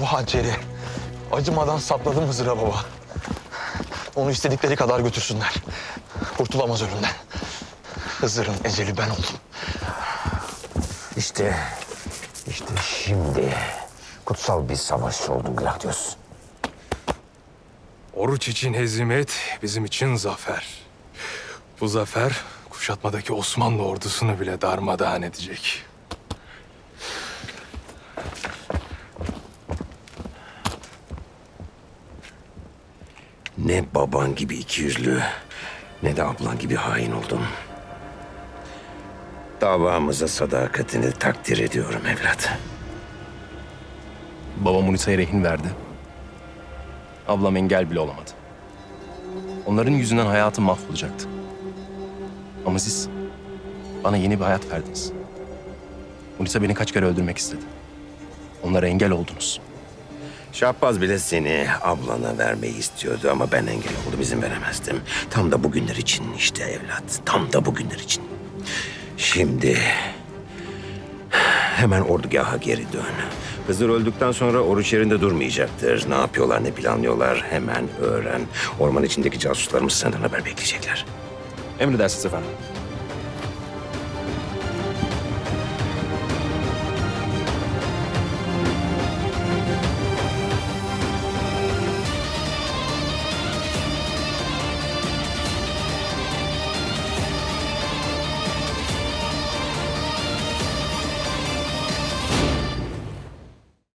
Bu hançeri acımadan sapladım Hızır'a baba. Onu istedikleri kadar götürsünler. Kurtulamaz ölümden. Hızır'ın eceli ben oldum. İşte, işte şimdi kutsal bir savaşçı oldun Gladius. Oruç için hezimet, bizim için zafer. Bu zafer kuşatmadaki Osmanlı ordusunu bile darmadağın edecek. Ne baban gibi ikiyüzlü ne de ablan gibi hain oldun. Davamıza sadakatini takdir ediyorum evlat. Babam Unisa'ya rehin verdi. Ablam engel bile olamadı. Onların yüzünden hayatım mahvolacaktı. Ama siz bana yeni bir hayat verdiniz. Unisa beni kaç kere öldürmek istedi. Onlara engel oldunuz. Şahbaz bile seni ablana vermeyi istiyordu ama ben engel oldum izin veremezdim. Tam da bugünler için işte evlat. Tam da bugünler için. Şimdi hemen ordugaha geri dön. Hızır öldükten sonra oruç yerinde durmayacaktır. Ne yapıyorlar ne planlıyorlar hemen öğren. Orman içindeki casuslarımız senden haber bekleyecekler. Emredersiniz efendim.